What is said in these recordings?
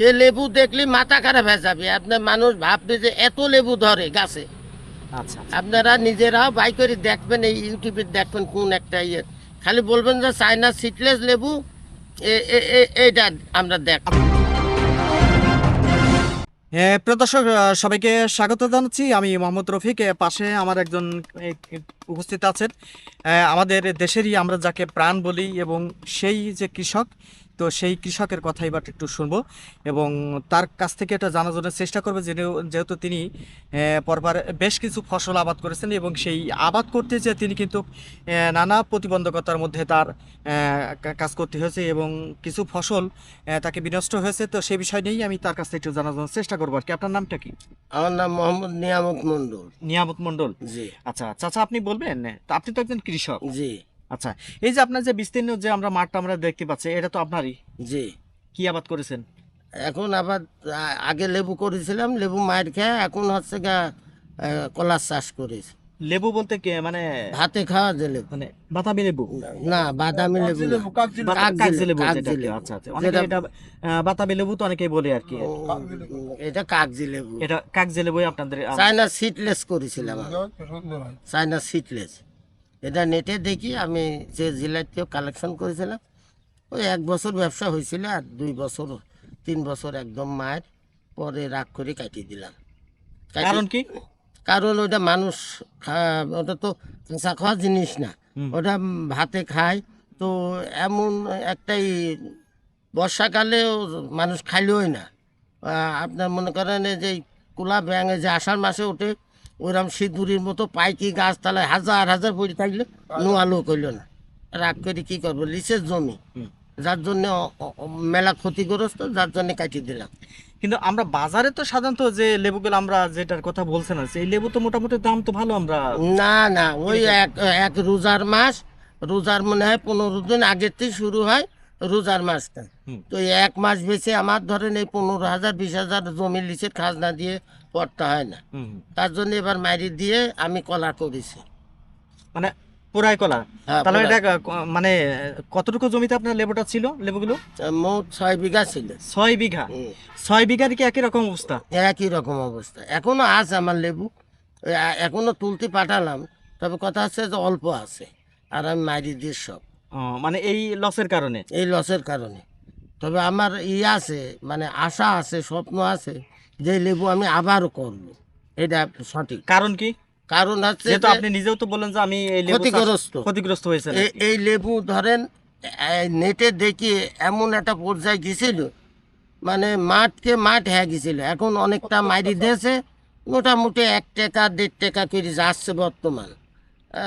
সে লেবু দেখলে মাথা খারাপ হয়ে যাবে। আপনার মানুষ ভাববে যে এত লেবু ধরে গাছে। আচ্ছা আপনারা নিজেরাও বাই করে দেখবেন এই ইউটিউবে দেখবেন কোন একটা ইয়ে। খালি বলবেন যে চায়না সিটলেস লেবু এইটা আমরা দেখ এ, প্রিয় দর্শক সবাইকে স্বাগত জানাচ্ছি। আমি মোহাম্মদ রফিক পাশে আমার একজন উপস্থিত আছেন। আমাদের দেশেরই আমরা যাকে প্রাণ বলি এবং সেই যে কৃষক তো সেই কৃষকের কথা এবার একটু শুনব। এবং তার কাছ থেকে এটা জানার জন্য চেষ্টা করব যেহেতু- যেহেতু তিনি পরবার বেশ কিছু ফসল আবাদ করেছেন এবং সেই আবাদ করতে যে তিনি কিন্তু নানা প্রতিবন্ধকতার মধ্যে তার কাজ করতে হয়েছে এবং কিছু ফসল তাকে বিনষ্ট হয়েছে। তো সেই বিষয় নিয়েই আমি তার কাছ থেকে একটু জানার জন্য চেষ্টা করব আর কি। আপনার নামটা কি? আমার নাম মোহাম্মদ নিয়ামত মন্ডল নিয়ামত মন্ডল জি। আচ্ছা চাচা আপনি বলবেন? আপনি তো একজন কৃষক। জি। আচ্ছা এই যে আপনার যে বিস্তীর্ণ যে আমরা মাঠটা আমরা দেখতে পাচ্ছি এটা তো আপনারই? জি। কি আবাদ করেছেন? এখন আবার আগে লেবু করেছিলাম লেবু মায়ের খেয়ে এখন হচ্ছে গা কলার চাষ করেছি। লেবু বলতে কে? মানে ভাতে খাওয়া যে লেবু। মানে বাতাবি লেবু? না বাদামি লেবু। কাগজি লেবু। লেবু। আচ্ছা আচ্ছা। অনেকে এটা বাতাবি লেবু তো অনেকেই বলে আর কি। এটা কাগজি লেবু। এটা কাগজি লেবুই আপনাদের চায়না সিটলেস করেছিলাম। চায়না সিটলেস এটা নেটে দেখি আমি যে থেকে কালেকশন করেছিলাম ওই এক বছর ব্যবসা হয়েছিল আর দুই বছর তিন বছর একদম মায়ের পরে রাগ করে কাটিয়ে দিলাম। কারণ কি? কারণ ওটা মানুষ ওটা তো কাঁচা খাওয়া জিনিস না। ওটা ভাতে খায় তো এমন একটাই বর্ষাকালেও মানুষ খাইলেই না। আপনার মনে করেন এই যে কুলা ব্যাঙে যে আষাঢ় মাসে ওঠে ওইরকম সিঁদুরির মতো পাইকি গাছ গাছতলায় হাজার হাজার পড়ে থাকলে নোয়ালো কইল না। রাগ করে কি করব? লিসের জমি। যার জন্য মেলা ক্ষতিগ্রস্ত যার জন্য কাটিয়ে দিলাম। কিন্তু আমরা বাজারে তো সাধারণত যে লেবুগুলো আমরা যেটার কথা বলছেন আর এই লেবু তো মোটামুটি দাম তো ভালো আমরা না না ওই এক এক রোজার মাস রোজার মনে হয় পনেরো দিন আগের থেকে শুরু হয় রোজার মাসটা তো এক মাস বেশি আমার ধরেন এই পনেরো হাজার বিশ হাজার জমি লিচের খাজনা দিয়ে পড়তে হয় না। তার জন্য এবার মারি দিয়ে আমি কলা করেছি। মানে পুরাই কলা? হ্যাঁ, তাহলে এটা মানে কতটুকু জমিতে আপনার লেবুটা ছিল লেবুগুলো? মোট ছয় বিঘা ছিল। ছয় বিঘা? ছয় বিঘার কি একই রকম অবস্থা? একই রকম অবস্থা। এখনও আছে আমার লেবু। এখনও তুলতে পাঠালাম। তবে কথা হচ্ছে যে অল্প আছে। আর আমি মারি দিয়ে সব। মানে এই লসের কারণে? এই লসের কারণে। তবে আমার ইয়ে আছে মানে আশা আছে স্বপ্ন আছে যে লেবু আমি আবারও করব। এটা সঠিক। কারণ কি? কারণ হচ্ছে যেহেতু আপনি নিজেও তো বললেন যে আমি এই লেবু ক্ষতিগ্রস্ত। ক্ষতিগ্রস্ত হয়েছে এই লেবু ধরেন নেটে দেখি এমন একটা পর্যায়ে গেছিল মানে মাঠকে মাঠ হ্যাঁ গেছিল এখন অনেকটা মাইরি দিয়েছে মোটামুটি এক টাকা দেড় টাকা করে যাচ্ছে বর্তমান।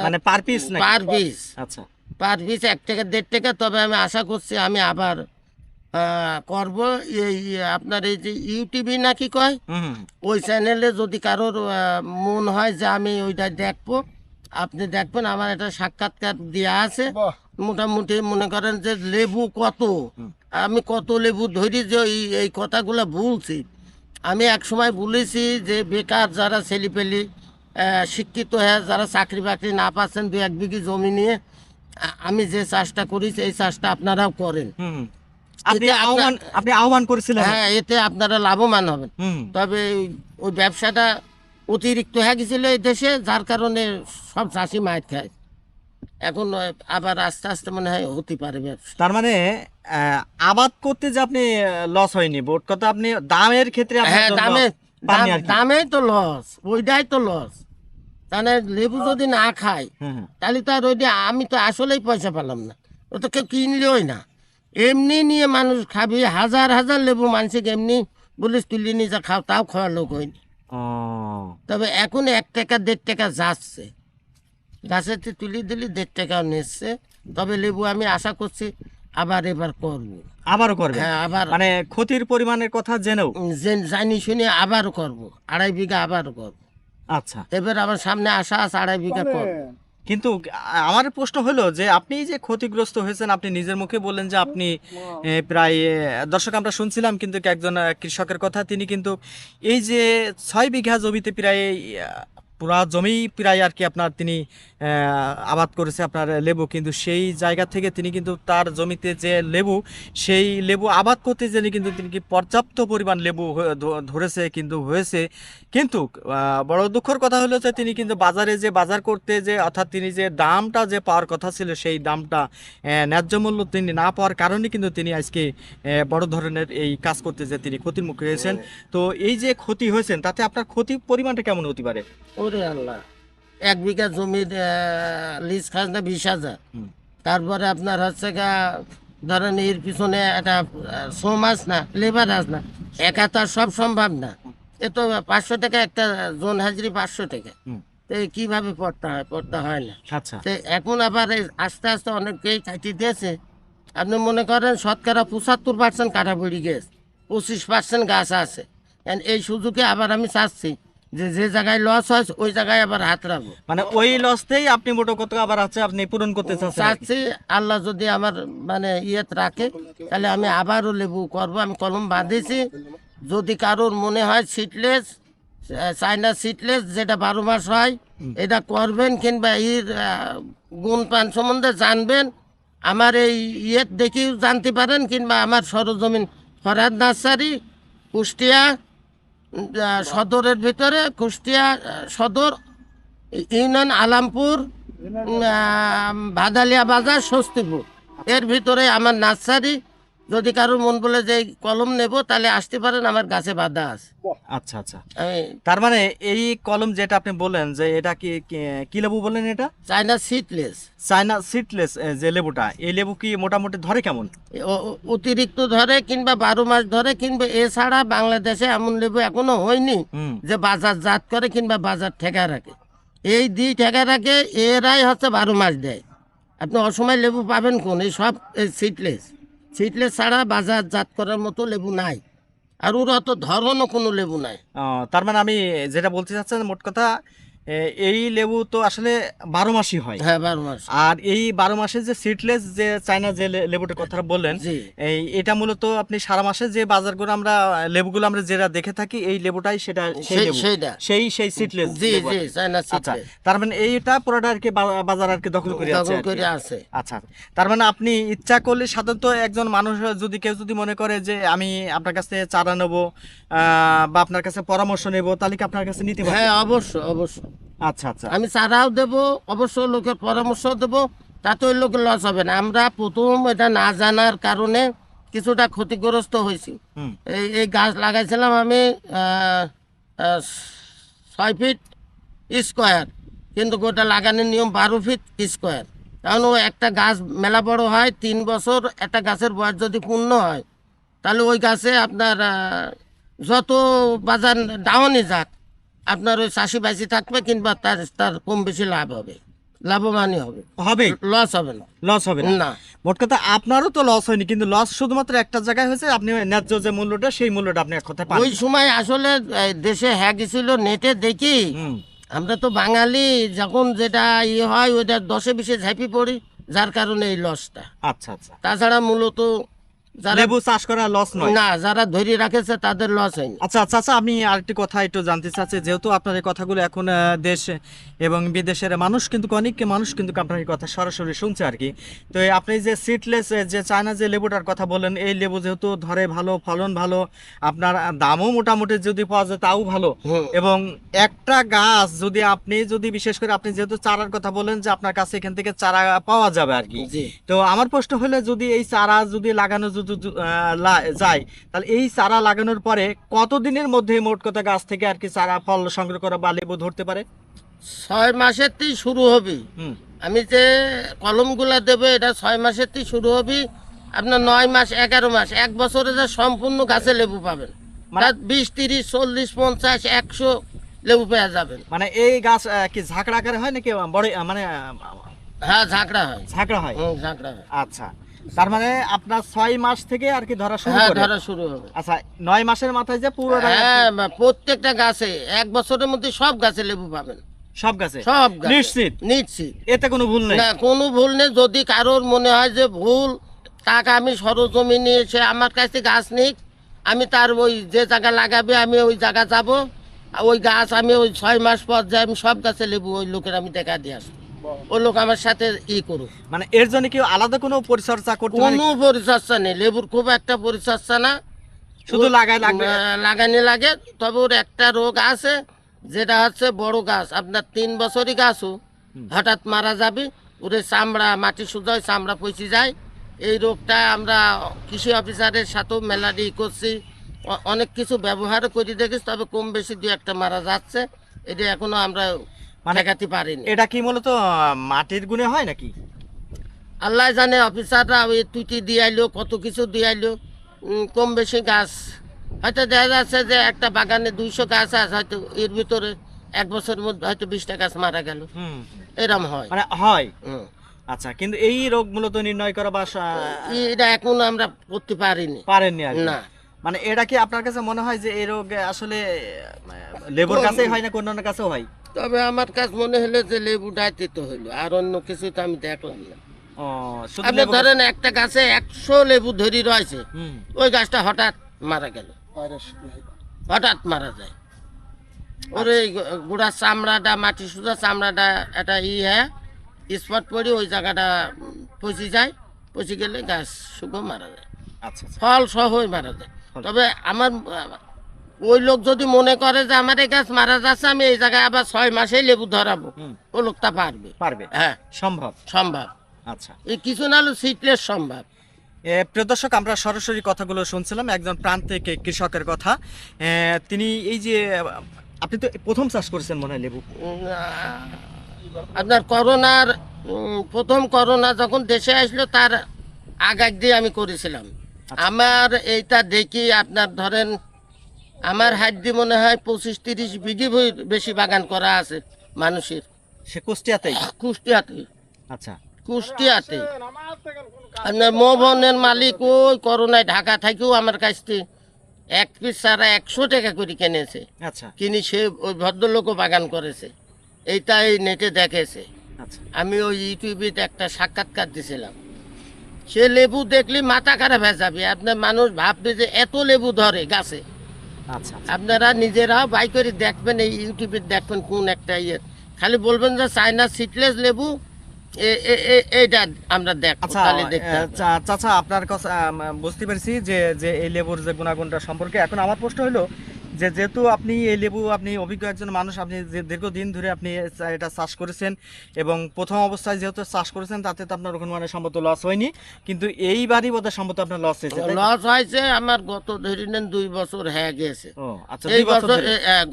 মানে পার পিস না পার পিস আচ্ছা। পার পিস এক টাকা দেড় টাকা তবে আমি আশা করছি আমি আবার করব। এই আপনার এই যে ইউটিভি নাকি কয়। ওই চ্যানেলে যদি কারোর মন হয় যে আমি ওইটা দেখব আপনি দেখবেন আমার একটা সাক্ষাৎকার দেওয়া আছে। মোটামুটি মনে করেন যে লেবু কত? আমি কত লেবু ধরি যে এই এই কথাগুলো বলছি আমি এক সময় বলেছি যে বেকার যারা ছেলেপেলি শিক্ষিত হয়ে যারা চাকরি বাকরি না পাচ্ছেন দু এক বিঘি জমি নিয়ে আমি যে চাষটা করেছি এই চাষটা আপনারাও করেন। হুম। হুম। আপনি আহ্বান আপনি আহ্বান করেছিলেন। হ্যাঁ এতে আপনারা লাভবান হবেন। তবে ওই ব্যবসাটা অতিরিক্ত হয়ে গেছিল এই দেশে যার কারণে সব চাষি মায়ের খায়। এখন আবার আস্তে আস্তে মনে হয় হতে পারে ব্যবসা। তার মানে আবাদ করতে যে আপনি লস হয়নি বোট কথা আপনি দামের ক্ষেত্রে হ্যাঁ দামে দাম- তো লস ওইটাই তো লস তাহলে লেবু যদি না খায়। তাহলে তো আর ওইটা আমি তো আসলেই পয়সা পেলাম না। ও তো কেউ কিনলেই না। এমনি নিয়ে মানুষ খাবি হাজার হাজার লেবু মানুষকে এমনি বলিস তুলি নিয়ে যা খাও তাও খাওয়া লোক হয়নি তবে এখন এক টাকা দেড় টাকা যাচ্ছে। গাছেতে তুলি দিলি দেড় টাকাও নিচ্ছে। তবে লেবু আমি আশা করছি আবার এবার করব। আবারও করবে? হ্যাঁ আবার। মানে ক্ষতির পরিমাণের কথা জেনেও? জানি শুনি আবারও করব। আড়াই বিঘা আবারও করব। আচ্ছা। এবার আমার সামনে আসা আছে আড়াই বিঘা করব কিন্তু আমার প্রশ্ন হলো যে আপনি যে ক্ষতিগ্রস্ত হয়েছেন আপনি নিজের মুখে বললেন যে আপনি প্রায় দর্শক আমরা শুনছিলাম কিন্তু একজন কৃষকের কথা তিনি কিন্তু এই যে ছয় বিঘা জমিতে প্রায় পুরা জমি প্রায় আর কি আপনার তিনি আবাদ করেছে আপনার লেবু। কিন্তু সেই জায়গা থেকে তিনি কিন্তু তার জমিতে যে লেবু, সেই লেবু আবাদ করতে জেনে কিন্তু তিনি কি পর্যাপ্ত পরিমাণ লেবু ধরেছে, কিন্তু হয়েছে। কিন্তু বড় দুঃখের কথা হলো যে তিনি কিন্তু বাজারে যে বাজার করতে যে, অর্থাৎ তিনি যে দামটা যে পাওয়ার কথা ছিল, সেই দামটা ন্যায্য মূল্য তিনি না পাওয়ার কারণে কিন্তু তিনি আজকে বড় ধরনের এই কাজ করতে যে তিনি ক্ষতির মুখে হয়েছেন। তো এই যে ক্ষতি হয়েছেন, তাতে আপনার ক্ষতি পরিমাণটা কেমন হতে পারে? ওরে আল্লাহ। এক বিঘা জমির লিজ খাজনা বিশ হাজার। তারপরে আপনার হচ্ছে গা ধরেন এর পিছনে একটা শ্রম আস না লেবার আস না একা তো আর সব সম্ভব না। এ তো পাঁচশো টাকা একটা জোন হাজিরি পাঁচশো টাকা। তো এই কীভাবে পড়তে হয় পড়তে হয় না। আচ্ছা। তো এখন আবার আস্তে আস্তে অনেকেই কাটি দিয়েছে। আপনি মনে করেন শতকরা পঁচাত্তর পার্সেন্ট কাটা পড়ে গেছে পঁচিশ পার্সেন্ট গাছ আছে। এই সুযোগে আবার আমি চাচ্ছি যে যে জায়গায় লস হয় ওই জায়গায় আবার হাত রাখব। মানে ওই লসতেই আপনি মোটো কত আবার আছে আপনি পূরণ করতে চাচ্ছেন চাচ্ছি আল্লাহ যদি আমার মানে ইয়েত রাখে তাহলে আমি আবারও লেবু করব। আমি কলম বাঁধেছি যদি কারোর মনে হয় সিটলেস চাইনা সিটলেস যেটা বারো মাস হয় এটা করবেন কিংবা এর গুণ পান সম্বন্ধে জানবেন। আমার এই ইয়েত দেখেও জানতে পারেন কিংবা আমার সরজমিন ফরাদ নার্সারি কুষ্টিয়া সদরের ভিতরে কুষ্টিয়া সদর ইউনিয়ন আলামপুর ভাদালিয়া বাজার স্বস্তিপুর। এর ভিতরে আমার নার্সারি যদি কারোর মন বলে যে এই কলম নেব তাহলে আসতে পারেন আমার গাছে বাধা আছে। আচ্ছা আচ্ছা। তার মানে এই কলম যেটা আপনি বললেন যে এটা কি কি- লেবু বললেন এটা? চাইনা সিটলেস চায়না সিটলেস যে লেবুটা এই লেবু কি মোটামুটি ধরে কেমন? অতিরিক্ত ধরে কিংবা বারো মাস ধরে কিংবা এছাড়া বাংলাদেশে এমন লেবু এখনও হয়নি যে বাজার জাত করে কিংবা বাজার ঠেকা রাখে। এই দুই ঠেকা রাখে এরাই হচ্ছে বারো মাস দেয়। আপনি অসময় লেবু পাবেন কোন? এই সব সিটলেস সিটলেস ছাড়া বাজার জাত করার মতো লেবু নাই। আর ওরা তো ধরনও কোনো লেবু নাই। তার মানে আমি যেটা বলতে চাচ্ছেন, মোট কথা এই লেবু তো আসলে বারো মাসই হয়। হ্যাঁ বারো মাস। আর এই বারো মাসে যে সিটলেস যে চায়না যে লেবুটার কথা বললেন এই এটা মূলত আপনি সারা মাসে যে বাজার বাজারগুলো আমরা লেবুগুলো আমরা যেটা দেখে থাকি এই লেবুটাই সেটা সেই সেই- সিটলেস জি জি চাইনা আচ্ছা তার মানে এইটা পুরোটা আর কি বাজার আর কি দখল করে আছে। করে আছে। আচ্ছা তার মানে আপনি ইচ্ছা করলে সাধারণত একজন মানুষ যদি কেউ যদি মনে করে যে আমি আপনার কাছে চারা নেব আহ, বা আপনার কাছে পরামর্শ নেব তাহলে কি আপনার কাছে নিতে পারে হ্যাঁ অবশ্যই অবশ্যই। আচ্ছা আচ্ছা। আমি চারাও দেব অবশ্য লোকের পরামর্শ দেব তাতে ওই লোকের লস হবে না। আমরা প্রথম এটা না জানার কারণে কিছুটা ক্ষতিগ্রস্ত হয়েছি। এই এই গাছ লাগাইছিলাম আমি ছয় ফিট স্কোয়ার কিন্তু গোটা লাগানোর নিয়ম বারো ফিট স্কোয়ার কারণ ও একটা গাছ মেলা বড় হয় তিন বছর একটা গাছের বয়স যদি পূর্ণ হয় তাহলে ওই গাছে আপনার যত বাজার ডাউনই যাক আপনার ওই চাষি বাসি থাকবে কিংবা তার তার কম বেশি লাভ হবে। লাভবানই হবে। হবে? লস হবে না। লস হবে না? না। মোট কথা আপনারও তো লস হয়নি কিন্তু লস শুধুমাত্র একটা জায়গায় হয়েছে আপনি ন্যায্য যে মূল্যটা সেই মূল্যটা আপনি এক কথা ওই সময় আসলে দেশে হ্যাক ছিল নেটে দেখি আমরা তো বাঙালি যখন যেটা ইয়ে হয় ওইটা দশে বিশে ঝাঁপি পড়ি যার কারণে এই লসটা আচ্ছা আচ্ছা। তাছাড়া মূলত লেবু চাষ করা লস নয়। না যারা ধরে রাখেছে তাদের লস আচ্ছা আচ্ছা আচ্ছা আমি আরেকটি কথা একটু জানতে চাচ্ছি। যেহেতু আপনার এই কথাগুলো এখন দেশ এবং বিদেশের মানুষ কিন্তু অনেক মানুষ কিন্তু আপনার এই কথা সরাসরি শুনছে আর কি। তো আপনি যে সিটলেস যে চায়না যে লেবুটার কথা বলেন এই লেবু যেহেতু ধরে ভালো ফলন ভালো আপনার দামও মোটামুটি যদি পাওয়া যায় তাও ভালো। এবং একটা গাছ যদি আপনি যদি বিশেষ করে আপনি যেহেতু চারার কথা বলেন যে আপনার কাছে এখান থেকে চারা পাওয়া যাবে আর কি। তো আমার প্রশ্ন হলে যদি এই চারা যদি লাগানো যায়। তাহলে এই চারা লাগানোর পরে কতদিনের মধ্যে মোট কথা গাছ থেকে আর কি চারা ফল সংগ্রহ করা বা লেবু ধরতে পারে? ছয় মাসেরতেই শুরু হবে। আমি যে কলমগুলা দেবে এটা ছয় মাসেরতেই শুরু হবে। আপনার নয় মাস এগারো মাস এক বছরে যে সম্পূর্ণ গাছে লেবু পাবেন। মানে- বিশ তিরিশ চল্লিশ পঞ্চাশ একশো লেবু পেয়ে যাবেন। মানে এই গাছ কি ঝাঁকড়া আকারে হয় নাকি বড় মানে হ্যাঁ ঝাঁকড়া হয়। ঝাঁকড়া হয়? ঝাঁকড়া হয়। আচ্ছা। তার মানে আপনার ছয় মাস থেকে আর কি ধরা শুরু হ্যাঁ করে? ধরা শুরু হবে। আচ্ছা নয় মাসের মাথায় যে পুরো হ্যাঁ প্রত্যেকটা গাছে এক বছরের মধ্যে সব গাছে লেবু পাবেন। সব গাছে? সব নিশ্চিত? নিশ্চিত। এতে কোনো ভুল নেই? না কোনো ভুল নেই। যদি কারোর মনে হয় যে ভুল তাকে আমি সরজমিনে এসে আমার কাছে গাছ নিক। আমি তার ওই যে জায়গা লাগাবে আমি ওই জায়গা যাব। ওই গাছ আমি ওই ছয় মাস পর যাই আমি সব গাছে লেবু ওই লোকের আমি দেখা দিয়ে আসব। ওই লোক আমার সাথে ই করুক। মানে এর জন্য কি আলাদা কোনো পরিচর্যা করতে কোনো পরিচর্যা নেই লেবুর খুব একটা পরিচর্যা না। শুধু লাগায় লাগবে? লাগানি লাগে তবে ওর একটা রোগ আছে যেটা হচ্ছে বড় গাছ আপনার তিন বছরই গাছও হঠাৎ মারা যাবে ওরে চামড়া মাটি সুদায় চামড়া পচে যায়। এই রোগটা আমরা কৃষি অফিসারের সাথেও মেলাডি করছি। অনেক কিছু ব্যবহার করে দেখেছি তবে কম বেশি দু একটা মারা যাচ্ছে। এটা এখনও আমরা মানে- ঠেকাতে পারিনি। এটা কি মূলত মাটির গুণে হয় নাকি? আল্লাহ জানে অফিসাররা ওই তুইটি দিয়ে আইলো কত কিছু দিয়ে আইলো কম বেশি গাছ। হয়তো দেখা যাচ্ছে যে একটা বাগানে দুইশো গাছ আছে হয়তো এর ভিতরে এক বছরের মধ্যে হয়তো বিশটা গাছ মারা গেল। হুম। এরম হয়। মানে হয়? হুম। আচ্ছা কিন্তু এই রোগ মূলত নির্ণয় করা বাসা এটা এখন আমরা করতে পারিনি। পারেননি না। মানে এটা কি আপনার কাছে মনে হয় যে এই রোগ আসলে লেবুর কাছেই হয় না কোন কাছেও হয়? তবে আমার কাছে মনে হলো যে লেবু ডাইতে তো হইল আর অন্য কিছু তো আমি দেখলাম না। আপনি ধরেন একটা গাছে একশো লেবু ধরি রয়েছে ওই গাছটা হঠাৎ মারা গেল। হঠাৎ মারা যায়। ওর এই গো- গোড়ার চামড়াটা মাটি সুদা চামড়াটা একটা ই হ্যাঁ স্পট পড়ে ওই জায়গাটা পচে যায় পচে গেলে গাছ শুকো মারা যায়। আচ্ছা আচ্ছা। ফল সহই মারা যায়। তবে আমার ওই লোক যদি মনে করে যে আমার এই গাছ মারা যাচ্ছে আমি এই জায়গায় আবার ছয় মাসেই লেবু ধরাবো। ও লোকটা পারবে। পারবে। হ্যাঁ। সম্ভব। সম্ভব। আচ্ছা। এই কিছু না হলে সিটলেস সম্ভব। প্রিয় দর্শক আমরা সরাসরি কথাগুলো শুনছিলাম একজন প্রান্তিক কৃষকের কথা। তিনি এই যে আপনি তো প্রথম চাষ করেছেন মনে হয় লেবু। আপনার করোনার প্রথম করোনা যখন দেশে আসলো তার আগাগ দিয়ে আমি করেছিলাম। আমার এইটা দেখি আপনার ধরেন আমার হাত দিয়ে মনে হয় পঁচিশ তিরিশ বিঘি বেশি বাগান করা আছে মানুষের। সে কুষ্টিয়াতেই? কুষ্টিয়াতে আচ্ছা। কুষ্টিয়াতে আপনার মোহনের মালিক ওই করোনায় ঢাকা থেকেও আমার কাছ থেকে এক পিস সারা একশো টাকা করে কিনেছে। আচ্ছা। কিনি সে ওই ভদ্রলোকও বাগান করেছে। এইটা এই নেটে দেখেছে। আচ্ছা। আমি ওই ইউটিউবে একটা সাক্ষাৎকার দিছিলাম। সে লেবু দেখলে মাথা খারাপ হয়ে যাবে। আপনার মানুষ ভাববে যে এত লেবু ধরে গাছে। আচ্ছা আপনারা নিজেরা বাই করে দেখবেন এই ইউটিউবে দেখবেন কোন একটা ইয়ে। খালি বলবেন যে চায়না সিটলেস লেবু এইটা আমরা দেখব আচ্ছা চাচা আপনার কথা বুঝতে পেরেছি যে যে এই লেবুর যে গুণাগুণটা সম্পর্কে। এখন আমার প্রশ্ন হলো যে যেহেতু আপনি এই লেবু আপনি অভিজ্ঞ একজন মানুষ আপনি যে দীর্ঘদিন ধরে আপনি এটা চাষ করেছেন এবং প্রথম অবস্থায় যেহেতু চাষ করেছেন তাতে তো আপনার ওখানে মানে সম্ভবত লস হয়নি। কিন্তু এইবারই বোধহয় সম্ভবত আপনার লস হয়েছে? লস হয়েছে আমার গত ধরে নেন দুই বছর হয়ে গেছে। আচ্ছা এই বছর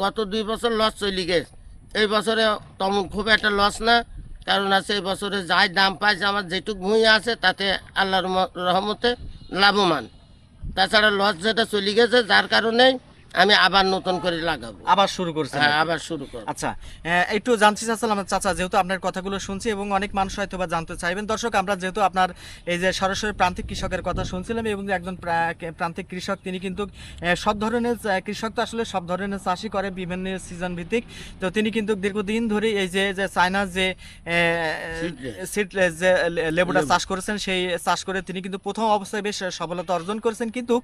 গত দুই বছর লস চলে গেছে। এই বছরে তেমন খুব একটা লস না কারণ আছে এই বছরে যাই দাম পাইছে আমার যেটুক ভূমি আছে তাতে আল্লাহর রহমতে লাভবান। তাছাড়া লস যেটা চলে গেছে যার কারণে আমি আবার নতুন করে লাগাবো। আবার শুরু করছেন হ্যাঁ আবার শুরু করব। আচ্ছা একটু জানতে চাচ্ছিলাম চাচা যেহেতু আপনার কথাগুলো শুনছি এবং অনেক মানুষ হয়তো বা জানতে চাইবেন। দর্শক আমরা যেহেতু আপনার এই যে সরাসরি প্রান্তিক কৃষকের কথা শুনছিলাম এবং একজন প্রান্তিক কৃষক তিনি কিন্তু সব ধরনের কৃষক তো আসলে সব ধরনের চাষই করে বিভিন্ন সিজন ভিত্তিক। তো তিনি কিন্তু দীর্ঘদিন ধরে এই যে যে চায়নার যে. সিডলেস যে লেবুটা চাষ করেছেন সেই চাষ করে তিনি কিন্তু প্রথম অবস্থায় বেশ সফলতা অর্জন করেছেন। কিন্তু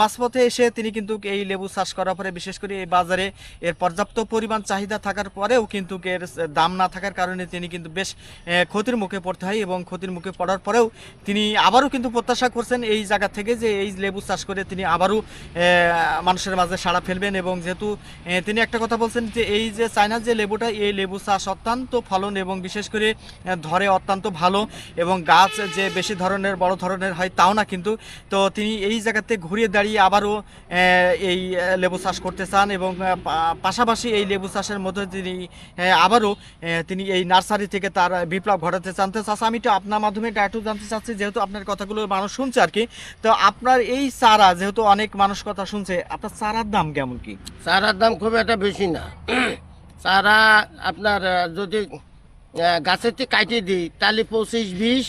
মাঝপথে এসে তিনি কিন্তু এই লেবু চাষ করার পরে বিশেষ করে এই বাজারে এর পর্যাপ্ত পরিমাণ চাহিদা থাকার পরেও কিন্তু এর দাম না থাকার কারণে তিনি কিন্তু বেশ ক্ষতির মুখে পড়তে হয় এবং ক্ষতির মুখে পড়ার পরেও তিনি আবারও কিন্তু প্রত্যাশা করছেন এই জায়গা থেকে যে এই লেবু চাষ করে তিনি আবারও মানুষের মাঝে সাড়া ফেলবেন এবং যেহেতু তিনি একটা কথা বলছেন যে এই যে চায়নার যে লেবুটা, এই লেবু চাষ অত্যন্ত ফলন এবং বিশেষ করে ধরে অত্যন্ত ভালো এবং গাছ যে বেশি ধরনের, বড় ধরনের হয় তাও না কিন্তু, তো তিনি এই জায়গাতে ঘুরিয়ে দাঁড়িয়ে আবারও এই লেবু চাষ করতে চান এবং পাশাপাশি এই লেবু চাষের মধ্যে তিনি আবারও তিনি এই নার্সারি থেকে তার বিপ্লব ঘটাতে চান। তো আমি তো আপনার মাধ্যমে একটু জানতে চাচ্ছি, যেহেতু আপনার কথাগুলো মানুষ শুনছে আর কি, তো আপনার এই চারা, যেহেতু অনেক মানুষ কথা শুনছে, আপনার চারার দাম কেমন কি? চারার দাম খুব একটা বেশি না। চারা আপনার যদি গাছের থেকে কাটিয়ে দিই, তাহলে পঁচিশ, বিশ,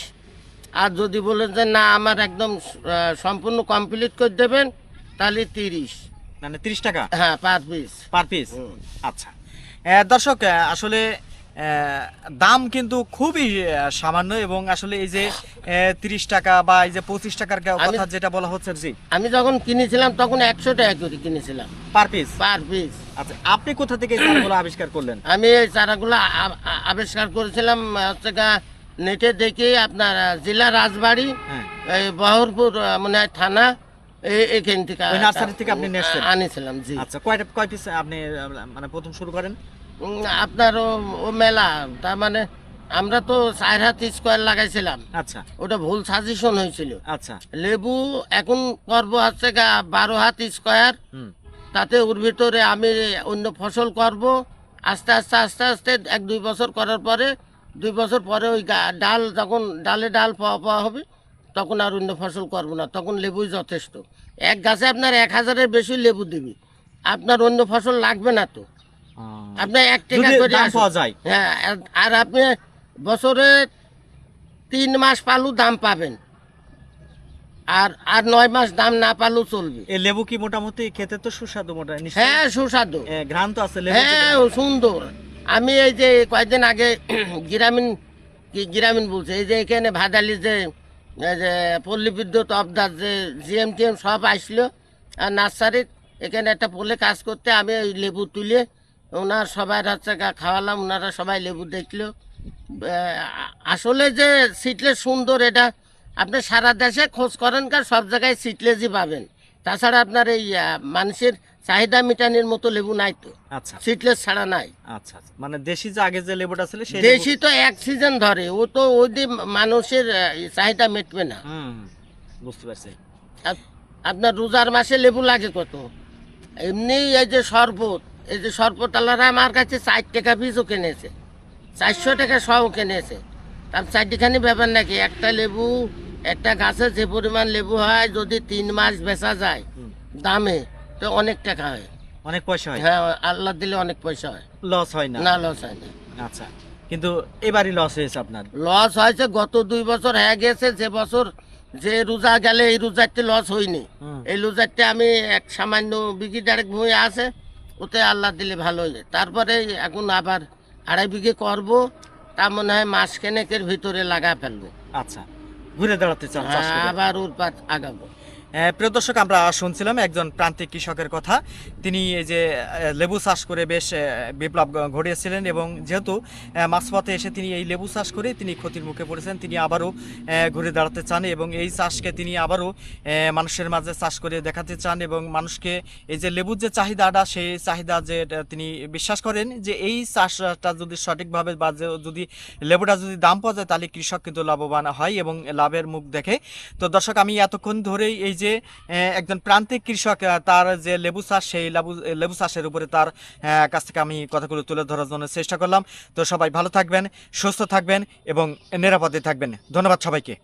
আর যদি বলেন যে না, আমার একদম সম্পূর্ণ কমপ্লিট করে দেবেন, তাহলে তিরিশ। মানে তিরিশ টাকা? হ্যাঁ পার পিস পার পিস আচ্ছা। দর্শক আসলে দাম কিন্তু খুবই সামান্য এবং আসলে এই যে তিরিশ টাকা বা এই যে পঁচিশ টাকার কা- কথা যেটা বলা হচ্ছে জি। আমি যখন কিনেছিলাম তখন একশো টাকা করে কিনেছিলাম। পার পিস পার পিস আচ্ছা আপনি কোথা থেকে এই চারাগুলো আবিষ্কার করলেন? আমি এই চারাগুলো আবিষ্কার করেছিলাম হচ্ছে নেটে দেখে আপনার জেলা রাজবাড়ি হ্যাঁ। বহরপুর মানে থানা। এখান থেকে ওই নার্সারি থেকে আপনি নিয়ে এসছেন? আনিছিলাম জি। আচ্ছা কয়টা কয় পিস আপনি মানে প্রথম শুরু করেন? আপনার ও- মেলা তার মানে আমরা তো চার হাত স্কোয়ার লাগাইছিলাম। আচ্ছা। ওটা ভুল সাজেশন হয়েছিল। আচ্ছা। লেবু এখন করব হচ্ছে গা বারো হাত স্কোয়ার। তাতে ওর ভিতরে আমি অন্য ফসল করব। আস্তে আস্তে আস্তে আস্তে এক দুই বছর করার পরে দুই বছর পরে ওই গা- ডাল যখন ডালে ডাল পাওয়া পাওয়া হবে তখন আর অন্য ফসল করব না তখন লেবুই যথেষ্ট। এক গাছে আপনার এক হাজারের বেশি লেবু দিবি আপনার অন্য ফসল লাগবে না তো। আপনার এক টাকা করে হ্যাঁ আর- আপনি বছরে তিন মাস পালু দাম পাবেন। আর আর নয় মাস দাম না পালু চলবে। এই লেবু কি মোটামুটি খেতে তো সুস্বাদু মোটা হ্যাঁ সুস্বাদু। ঘ্রাণ তো আছে হ্যাঁ সুন্দর। আমি এই যে কয়েকদিন আগে গ্রামীণ কি গ্রামীণ বলছে এই যে এখানে ভাদালি যে যে পল্লী বিদ্যুৎ অবদার যে জিএম টিএম সব আসলো, আর নার্সারির এখানে একটা পোলে কাজ করতে আমি ওই লেবু তুলে ওনার সবাই হচ্ছে খাওয়ালাম, ওনারা সবাই লেবু দেখল। আসলে যে সিটলেস সুন্দর এটা, আপনি সারা দেশে খোঁজ করেন কার সব জায়গায় সিটলেসই পাবেন। তাছাড়া আপনার এই মানুষের চাহিদা মিটানোর মতো লেবু নাই তো। আচ্ছা। সিটলেস ছাড়া নাই। আচ্ছা আচ্ছা। মানে দেশি যে আগে যে লেবুটা ছিল সেই দেশি তো এক সিজন ধরে ও তো ওই দিয়ে মানুষের চাহিদা মিটবে না। হুম বুঝতে পারছি। আপনার রোজার মাসে লেবু লাগে কত? এমনি এই যে শরবত এই যে শরবত শরবতালারা আমার কাছে চার টাকা পিসও কিনেছে। চারশো টাকা সহ কিনেছে। তার চারটিখানি ব্যাপার নাকি? একটা লেবু একটা গাছে যে পরিমাণ লেবু হয় যদি তিন মাস বেচা যায় দামে তো অনেক টাকা হয়। অনেক পয়সা হয়? হ্যাঁ আল্লাহ দিলে অনেক পয়সা হয়। লস হয় না? না লস হয় না। আচ্ছা। কিন্তু এবারই লস হয়েছে আপনার? লস হয়েছে গত দুই বছর হয়ে গেছে যে বছর যে রোজা গেলে এই রোজারটি লস হয়নি। এই রোজারটি আমি এক সামান্য বিঘি ডাইরেক্ট ভূমি আছে ওতে আল্লাহ দিলে ভালো হয়ে যায় তারপরে এখন আবার আড়াই বিঘে করব তা মনে হয় মাস কেনেকের ভিতরে লাগা ফেলব। আচ্ছা। ঘুরে দাঁড়াতে চান আবার ওর পাত আগাবো। প্রিয় দর্শক, আমরা শুনছিলাম একজন প্রান্তিক কৃষকের কথা। তিনি এই যে লেবু চাষ করে বেশ বিপ্লব ঘটিয়েছিলেন এবং যেহেতু মাঝপথে এসে তিনি এই লেবু চাষ করে তিনি ক্ষতির মুখে পড়েছেন, তিনি আবারও ঘুরে দাঁড়াতে চান এবং এই চাষকে তিনি আবারও মানুষের মাঝে চাষ করে দেখাতে চান এবং মানুষকে এই যে লেবুর যে চাহিদাটা, সেই চাহিদা যে তিনি বিশ্বাস করেন যে এই চাষটা যদি সঠিকভাবে বা যদি লেবুটা যদি দাম পাওয়া যায়, তাহলে কৃষক কিন্তু লাভবান হয় এবং লাভের মুখ দেখে। তো দর্শক, আমি এতক্ষণ ধরেই এই যে আহ, একজন প্রান্তিক কৃষক তার যে লেবু চাষ সেই লেবু লেবু চাষের উপরে তার কাছ থেকে আমি কথাগুলো তুলে ধরার জন্য চেষ্টা করলাম। তো সবাই ভালো থাকবেন সুস্থ থাকবেন এবং নিরাপদে থাকবেন। ধন্যবাদ সবাইকে।